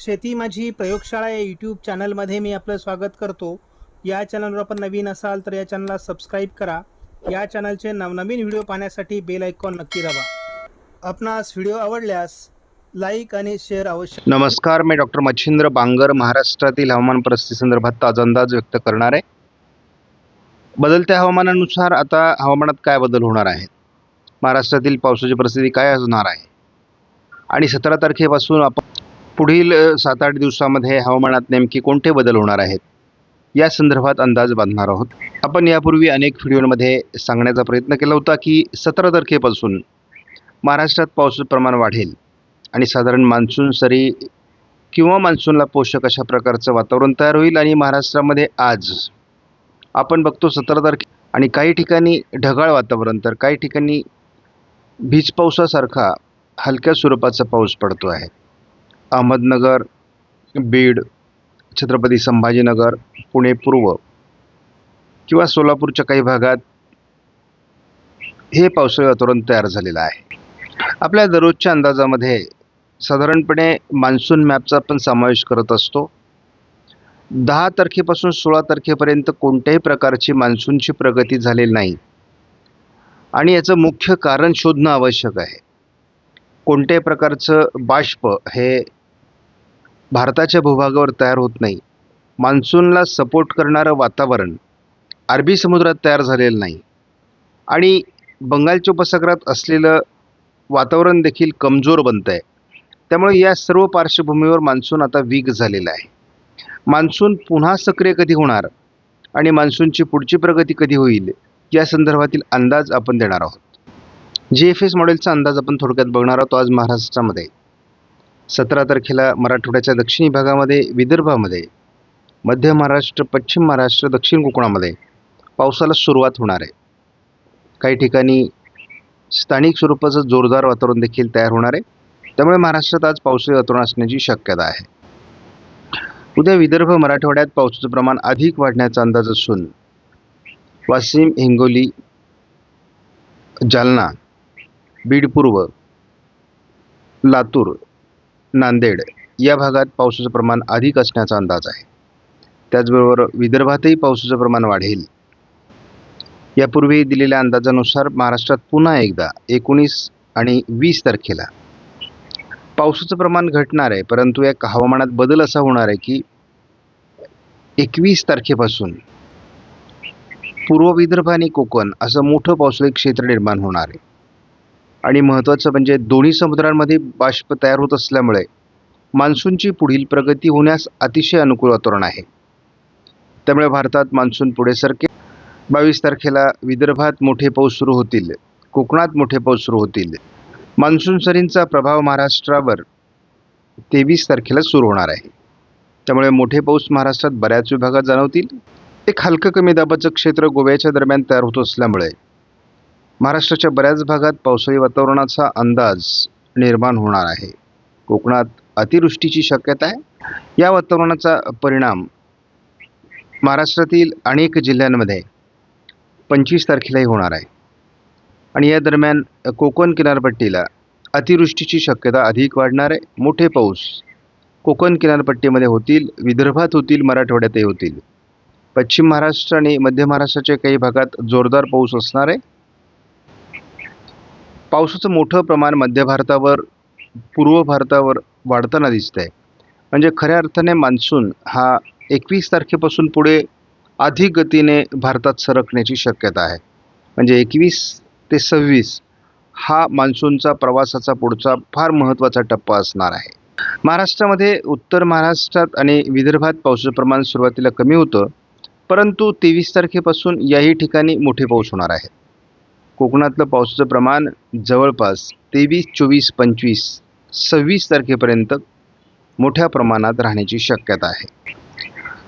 शेती माझी प्रयोगशाळा या यूट्यूब चॅनलमध्ये मी आपलं स्वागत करतो. या चॅनलवर आपण नवीन असाल तर या चॅनलला सबस्क्राईब करा. या चॅनलचे नवनवीन व्हिडिओ पाहण्यासाठी बेल आयकॉन नक्की दाबा. आपणास व्हिडिओ आवडल्यास लाईक आणि शेअर अवश्य नमस्कार मी डॉक्टर मच्छिंद्र बांगर महाराष्ट्रातील हवामान परिस्थिती संदर्भात ताजा अंदाज व्यक्त करणार आहे. बदलत्या हवामानानुसार आता हवामानात काय बदल होणार आहेत? महाराष्ट्रातील पावसाची परिस्थिती काय असणार आहे? आणि सतरा तारखेपासून आपण पुढील सात आठ दिवसामध्ये हवामानात नेमकी कोणते बदल होणार आहेत या संदर्भात अंदाज बांधणार आहोत. आपण यापूर्वी अनेक व्हिडिओमध्ये सांगण्याचा प्रयत्न केला होता की सतरा तारखेपासून महाराष्ट्रात पावसाचं प्रमाण वाढेल आणि साधारण मान्सून सरी किंवा मान्सूनला पोषक अशा प्रकारचं वातावरण तयार होईल आणि महाराष्ट्रामध्ये आज आपण बघतो सतरा तारखे आणि काही ठिकाणी ढगाळ वातावरण तर काही ठिकाणी भिज पावसासारखा हलक्या स्वरूपाचा पाऊस पडतो आहे. अहमदनगर बीड छत्रपती संभाजीनगर पुणे पूर्व किंवा सोलापूरच्या काही भागात हे पावसाळी वातावरण तयार झालेलं आहे. आपल्या दररोजच्या अंदाजामध्ये साधारणपणे मान्सून मॅपचा आपण समावेश करत असतो. दहा तारखेपासून सोळा तारखेपर्यंत कोणत्याही प्रकारची मान्सूनची प्रगती झालेली नाही. आणि याचं मुख्य कारण शोधणं आवश्यक आहे. कोणत्याही प्रकारचं बाष्प हे भारताच्या भूभागावर तयार होत नाही. मान्सूनला सपोर्ट करणारं वातावरण अरबी समुद्रात तयार झालेलं नाही. आणि बंगालच्या उपसागरात असलेलं वातावरण देखील कमजोर बनतं आहे त्यामुळे या सर्व पार्श्वभूमीवर मान्सून आता वीक झालेला आहे. मान्सून पुन्हा सक्रिय कधी होणार आणि मान्सूनची पुढची प्रगती कधी होईल या संदर्भातील अंदाज आपण देणार आहोत. जी एफ एस मॉडेलचा अंदाज आपण थोडक्यात बघणार आहोत आज महाराष्ट्रामध्ये. सतरा तारखेला मराठवाड्याच्या दक्षिणी भागामध्ये विदर्भामध्ये मध्य महाराष्ट्र पश्चिम महाराष्ट्र दक्षिण कोकणामध्ये पावसाला सुरुवात होणार आहे. काही ठिकाणी स्थानिक स्वरूपाचं जोरदार वातावरण देखील तयार होणार आहे. त्यामुळे महाराष्ट्रात आज पावसाळी वातावरण असण्याची शक्यता आहे. उद्या विदर्भ मराठवाड्यात पावसाचं प्रमाण अधिक वाढण्याचा अंदाज असून वाशिम हिंगोली जालना बीड पूर्व लातूर नांदेड या भागात पावसाचं प्रमाण अधिक असण्याचा अंदाज आहे. त्याचबरोबर विदर्भातही पावसाचं प्रमाण वाढेल. यापूर्वी दिलेल्या अंदाजानुसार महाराष्ट्रात पुन्हा एकदा एकोणीस आणि वीस तारखेला पावसाचं प्रमाण घटणार आहे परंतु या हवामानात बदल असा होणार आहे की एकवीस तारखेपासून पूर्व विदर्भ आणि कोकण असं मोठं पावसाळी क्षेत्र निर्माण होणार आहे. आणि महत्त्वाचं म्हणजे दोन्ही समुद्रांमध्ये बाष्प तयार होत असल्यामुळे मान्सूनची पुढील प्रगती होण्यास अतिशय अनुकूल वातावरण आहे. त्यामुळे भारतात मान्सून पुढे सरके बावीस तारखेला विदर्भात मोठे पाऊस सुरू होतील. कोकणात मोठे पाऊस सुरू होतील. मान्सून सरींचा प्रभाव महाराष्ट्रावर तेवीस तारखेला सुरू होणार आहे. त्यामुळे मोठे पाऊस महाराष्ट्रात बऱ्याच विभागात जाणवतील. एक हलकं कमी दाबाचं क्षेत्र गोव्याच्या दरम्यान तयार होत असल्यामुळे महाराष्ट्राच्या बऱ्याच भागात पावसाळी वातावरणाचा अंदाज निर्माण होणार आहे. कोकणात अतिवृष्टीची शक्यता आहे. या वातावरणाचा परिणाम महाराष्ट्रातील अनेक जिल्ह्यांमध्ये पंचवीस तारखेलाही होणार आहे. आणि या दरम्यान कोकण किनारपट्टीला अतिवृष्टीची शक्यता अधिक वाढणार आहे. मोठे पाऊस कोकण किनारपट्टीमध्ये होतील विदर्भात होतील मराठवाड्यातही होतील. पश्चिम महाराष्ट्र आणि मध्य महाराष्ट्राच्या काही भागात जोरदार पाऊस असणार आहे. पावसाचं मोठं प्रमाण मध्य भारतावर पूर्व भारतावर वाढताना दिसतंय. म्हणजे खऱ्या अर्थाने मान्सून हा एकवीस तारखेपासून पुढे अधिक गतीने भारतात सरकण्याची शक्यता आहे. म्हणजे एकवीस ते सव्वीस हा मान्सूनचा प्रवासाचा पुढचा फार महत्त्वाचा टप्पा असणार आहे. महाराष्ट्रामध्ये उत्तर महाराष्ट्रात आणि विदर्भात पावसाचं प्रमाण सुरुवातीला कमी होतं परंतु तेवीस तारखेपासून याही ठिकाणी मोठे पाऊस होणार आहे कोकणातलं पावसाचं प्रमाण जवळपास तेवीस चोवीस पंचवीस सव्वीस तारखेपर्यंत मोठ्या प्रमाणात राहण्याची शक्यता आहे.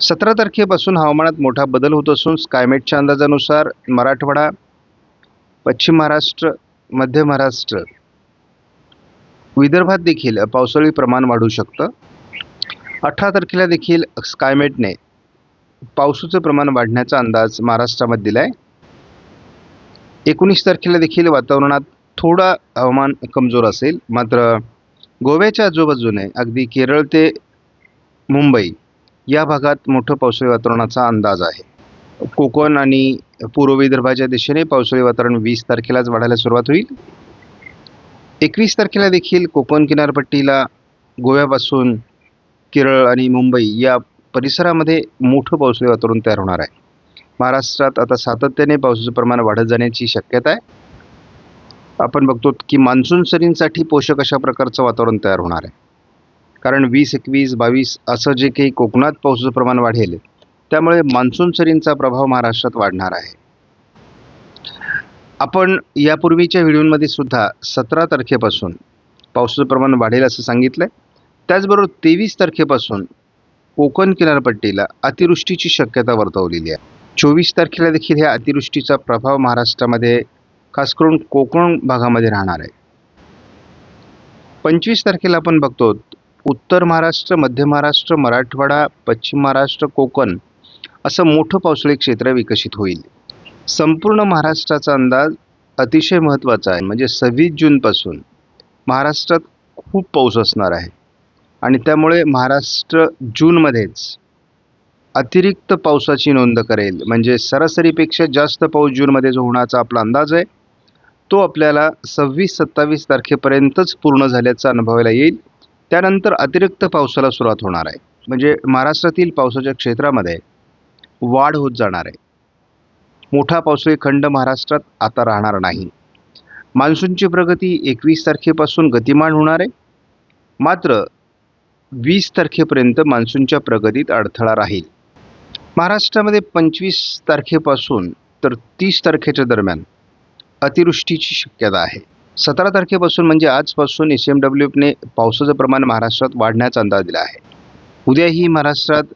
सतरा तारखेपासून हवामानात मोठा बदल होत असून स्कायमेटच्या अंदाजानुसार मराठवाडा पश्चिम महाराष्ट्र मध्य महाराष्ट्र विदर्भात देखील पावसाळी प्रमाण वाढू शकतं. अठरा तारखेला देखील स्कायमेटने पावसाचं प्रमाण वाढण्याचा अंदाज महाराष्ट्रामध्ये दिला आहे एकोणीस तारखेला देखील वातावरणात थोडा हवामान कमजोर असेल. मात्र गोव्याच्या आजूबाजूने अगदी केरळ ते मुंबई या भागात मोठं पावसाळी वातावरणाचा अंदाज आहे. कोकण आणि पूर्व विदर्भाच्या दिशेने पावसाळी वातावरण वीस तारखेलाच वाढायला सुरुवात होईल. एकवीस तारखेला देखील कोकण किनारपट्टीला गोव्यापासून केरळ आणि मुंबई या परिसरामध्ये मोठं पावसाळी वातावरण तयार होणार आहे. महाराष्ट्रात आता सातत्याने पावसाचं प्रमाण वाढत जाण्याची शक्यता आहे. आपण बघतो की मान्सून सरींसाठी पोषक अशा प्रकारचं वातावरण तयार होणार आहे. कारण वीस एकवीस बावीस असं जे काही कोकणात पावसाचं प्रमाण वाढेल त्यामुळे मान्सून सरींचा प्रभाव महाराष्ट्रात वाढणार आहे. आपण यापूर्वीच्या व्हिडिओमध्ये सुद्धा सतरा तारखेपासून पावसाचं प्रमाण वाढेल असं सांगितलं आहे त्याचबरोबर तेवीस तारखेपासून कोकण किनारपट्टीला अतिवृष्टीची शक्यता वर्तवलेली आहे. चोवीस तारखेला देखील ह्या अतिवृष्टीचा प्रभाव महाराष्ट्रामध्ये खास करून कोकण भागामध्ये राहणार आहे. पंचवीस तारखेला आपण बघतो उत्तर महाराष्ट्र मध्य महाराष्ट्र मराठवाडा पश्चिम महाराष्ट्र कोकण असं मोठं पावसाळी क्षेत्र विकसित होईल. संपूर्ण महाराष्ट्राचा अंदाज अतिशय महत्त्वाचा आहे. म्हणजे सव्वीस जूनपासून महाराष्ट्रात खूप पाऊस असणार आहे. आणि त्यामुळे महाराष्ट्र जूनमध्येच अतिरिक्त पावसाची नोंद करेल. म्हणजे सरासरीपेक्षा जास्त पाऊस जूनमध्ये जो होण्याचा आपला अंदाज आहे तो आपल्याला सव्वीस सत्तावीस तारखेपर्यंतच पूर्ण झाल्याचा अनुभवायला येईल. त्यानंतर अतिरिक्त पावसाला सुरुवात होणार आहे. म्हणजे महाराष्ट्रातील पावसाच्या क्षेत्रामध्ये वाढ होत जाणार आहे. मोठा पावसाळी खंड महाराष्ट्रात आता राहणार नाही. मान्सूनची प्रगती एकवीस तारखेपासून गतिमान होणार आहे. मात्र वीस तारखेपर्यंत मान्सूनच्या प्रगतीत अडथळा राहील. महाराष्ट्रामध्ये पंचवीस तारखेपासून तर तीस तारखेच्या दरम्यान अतिवृष्टीची शक्यता आहे. सतरा तारखेपासून म्हणजे आजपासून एस एम डब्ल्यू एफने पावसाचं प्रमाण महाराष्ट्रात वाढण्याचा अंदाज दिला आहे. उद्याही महाराष्ट्रात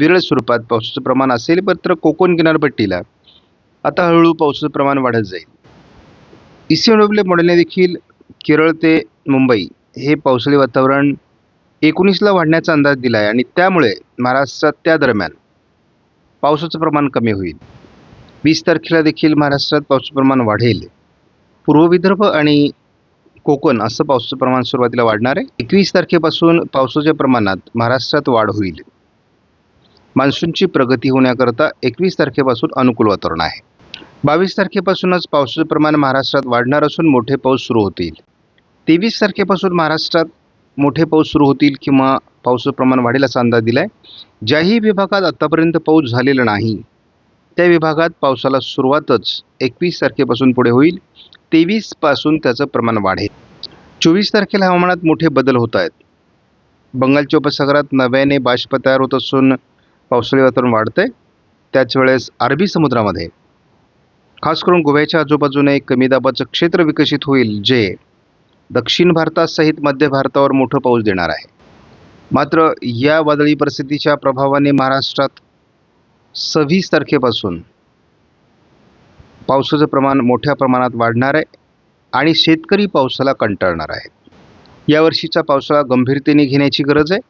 विरळ स्वरूपात पावसाचं प्रमाण असेल मात्र कोकण किनारपट्टीला आता हळूहळू पावसाचं प्रमाण वाढत जाईल. ई सी एम डब्ल्यू मॉडेलने देखील केरळ ते मुंबई हे पावसाळी वातावरण एकोणीसला वाढण्याचा अंदाज दिला आहे आणि त्यामुळे महाराष्ट्रात त्या दरम्यान पावसाचं प्रमाण कमी होईल. वीस तारखेला देखील महाराष्ट्रात पावसाचं प्रमाण वाढेल. पूर्व विदर्भ आणि कोकण असं पावसाचं प्रमाण सुरुवातीला वाढणार आहे. एकवीस तारखेपासून पावसाच्या प्रमाणात महाराष्ट्रात वाढ होईल. मान्सूनची प्रगती होण्याकरता एकवीस तारखेपासून अनुकूल वातावरण आहे. बावीस तारखेपासूनच पावसाचं प्रमाण महाराष्ट्रात वाढणार असून मोठे पाऊस सुरू होतील. तेवीस तारखेपासून महाराष्ट्रात मोठे पाऊस सुरू होतील किंवा पावसाचं प्रमाण वाढेल असा अंदाज दिला आहे ज्याही विभागात आत्तापर्यंत पाऊस झालेला नाही त्या विभागात पावसाला सुरुवातच एकवीस तारखेपासून पुढे होईल तेवीसपासून त्याचं प्रमाण वाढेल. चोवीस तारखेला हवामानात मोठे बदल होत आहेत. बंगालच्या उपसागरात नव्याने बाष्प तयार होत असून पावसाळी वातावरण वाढतंय. त्याच वेळेस अरबी समुद्रामध्ये खास करून गोव्याच्या आजूबाजूने एक कमी दाबाचं क्षेत्र विकसित होईल जे दक्षिण भारतासहित मध्य भारतावर मोठं पाऊस देणार आहे. मात्र या वादळी परिस्थितीच्या प्रभावाने महाराष्ट्रात सव्वीस तारखेपासून पावसाचं प्रमाण मोठ्या प्रमाणात वाढणार आहे आणि शेतकरी पावसाला कंटाळणार आहेत. यावर्षीचा पावसाळा गंभीरतेने घेण्याची गरज आहे.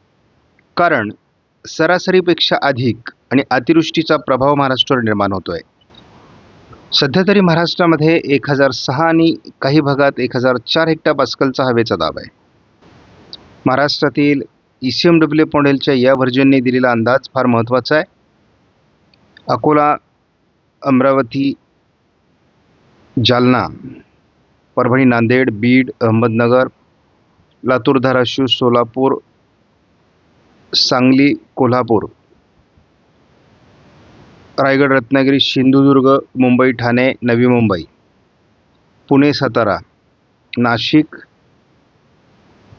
कारण सरासरीपेक्षा अधिक आणि अतिवृष्टीचा प्रभाव महाराष्ट्रावर निर्माण होतो आहे सध्या तरी महाराष्ट्रामध्ये एक हजार सहा आणि काही भागात एक हजार चार हेक्टर पास्कलचा हवेचा दाब आहे. महाराष्ट्रातील ई सी एम डब्ल्यू मॉडेलच्या या व्हर्जनने दिलेला अंदाज फार महत्त्वाचा आहे. अकोला अमरावती जालना परभणी नांदेड बीड अहमदनगर लातूर धाराशिव सोलापूर सांगली कोल्हापूर रायगड रत्नागिरी सिंधुदुर्ग मुंबई ठाणे नवी मुंबई. पुणे सातारा. नाशिक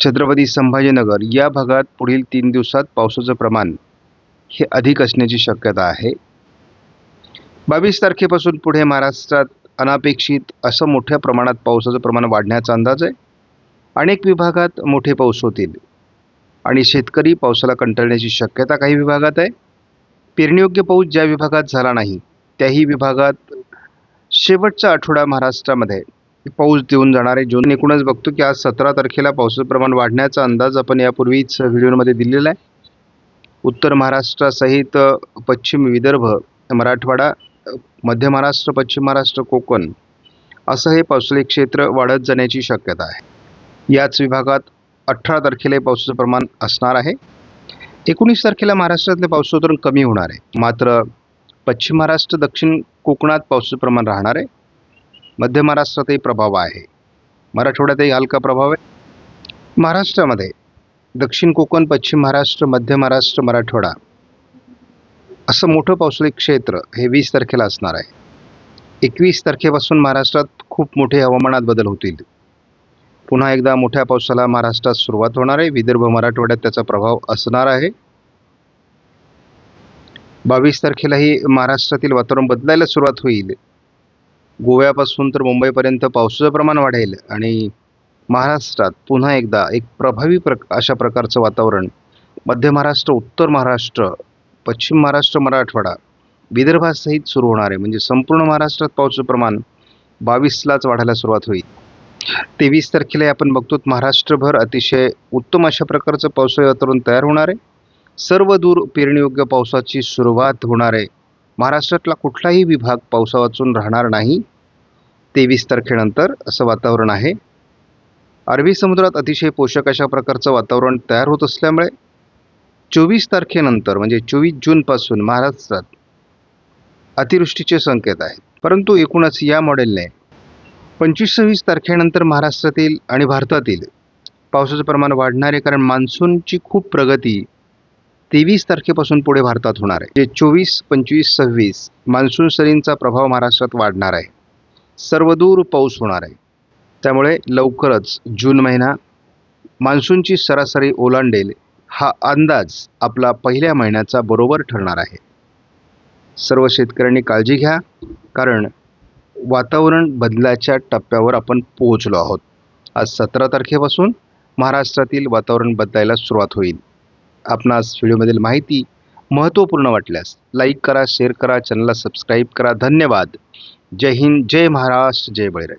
छत्रपती संभाजीनगर. या भागात पुढील तीन दिवसात पावसाचं प्रमाण हे अधिक असण्याची शक्यता आहे. बावीस तारखेपासून पुढे महाराष्ट्रात अनापेक्षित असं मोठ्या प्रमाणात पावसाचं प्रमाण वाढण्याचा अंदाज आहे. अनेक विभागात मोठे पाऊस होतील. आणि शेतकरी पावसाला कंटाळण्याची शक्यता काही विभागात आहे. पेरणीयोग्य पाऊस ज्या विभागात झाला नाही त्याही विभागात शेवटचा आठवडा महाराष्ट्रामध्ये पाऊस देऊन जाणारे जून एकूणच बघतो की आज सतरा तारखेला पावसाचं प्रमाण वाढण्याचा अंदाज आपण यापूर्वीच व्हिडिओमध्ये दिलेला आहे. उत्तर महाराष्ट्रासहित पश्चिम विदर्भ मराठवाडा मध्य महाराष्ट्र पश्चिम महाराष्ट्र कोकण असं हे पावसाळी क्षेत्र वाढत जाण्याची शक्यता आहे. याच विभागात अठरा तारखेला पावसाचं प्रमाण असणार आहे. एकोणीस तारखेला महाराष्ट्रातले पावसाचं कमी होणार आहे. मात्र पश्चिम महाराष्ट्र दक्षिण कोकणात पावसाचं प्रमाण राहणार आहे. मध्य महाराष्ट्रातही प्रभाव आहे. मराठवाड्यातही हलका प्रभाव आहे. महाराष्ट्रामध्ये दक्षिण कोकण पश्चिम महाराष्ट्र मध्य महाराष्ट्र मराठवाडा असं मोठं पावसाळी क्षेत्र हे वीस तारखेला असणार आहे. एकवीस तारखेपासून महाराष्ट्रात खूप मोठे हवामानात बदल होतील. पुन्हा एकदा मोठ्या पावसाला महाराष्ट्रात सुरुवात होणार आहे. विदर्भ मराठवाड्यात त्याचा प्रभाव असणार आहे. बावीस तारखेलाही महाराष्ट्रातील वातावरण बदलायला सुरुवात होईल. गोव्यापासून तर मुंबईपर्यंत पावसाचं प्रमाण वाढेल आणि महाराष्ट्रात पुन्हा एकदा एक प्रभावी प्र अशा प्रकारचं वातावरण. मध्य महाराष्ट्र उत्तर महाराष्ट्र पश्चिम महाराष्ट्र मराठवाडा विदर्भासहित सुरू होणार आहे. म्हणजे संपूर्ण महाराष्ट्रात पावसाचं प्रमाण बावीसलाच वाढायला सुरुवात होईल. तेवीस तारखेला आपण बघतो महाराष्ट्रभर अतिशय उत्तम अशा प्रकारचं पावसाळी वातावरण तयार होणार आहे. सर्व दूर पेरणीयोग्य पावसाची सुरुवात होणार आहे. महाराष्ट्रातला कुठलाही विभाग पावसा वाचून राहणार नाही. तेवीस तारखेनंतर असं वातावरण आहे. अरबी समुद्रात अतिशय पोषक अशा प्रकारचं वातावरण तयार होत असल्यामुळे चोवीस तारखेनंतर म्हणजे चोवीस जूनपासून महाराष्ट्रात अतिवृष्टीचे संकेत आहेत. परंतु एकूणच या मॉडेलने पंचवीस सव्वीस तारखेनंतर महाराष्ट्रातील आणि भारतातील पावसाचं प्रमाण वाढणार आहे कारण मान्सूनची खूप प्रगती तेवीस तारखेपासून पुढे भारतात होणार आहे. जे चोवीस पंचवीस सव्वीस मान्सून सरींचा प्रभाव महाराष्ट्रात वाढणार आहे. सर्वदूर पाऊस होणार आहे. त्यामुळे लवकरच जून महिना मान्सूनची सरासरी ओलांडेल हा अंदाज आपला पहिल्या महिन्याचा बरोबर ठरणार आहे. सर्व शेतकऱ्यांनी काळजी घ्या कारण वातावरण बदलाच्या टप्प्यावर आपण पोहोचलो आहोत. आज सतरा तारखेपासून महाराष्ट्रातील वातावरण बदलायला सुरुवात होईल. आपणास व्हिडिओमधील माहिती महत्त्वपूर्ण वाटल्यास लाईक करा शेअर करा चॅनलला सबस्क्राईब करा. धन्यवाद. जय हिंद जय महाराष्ट्र जय बळीराज.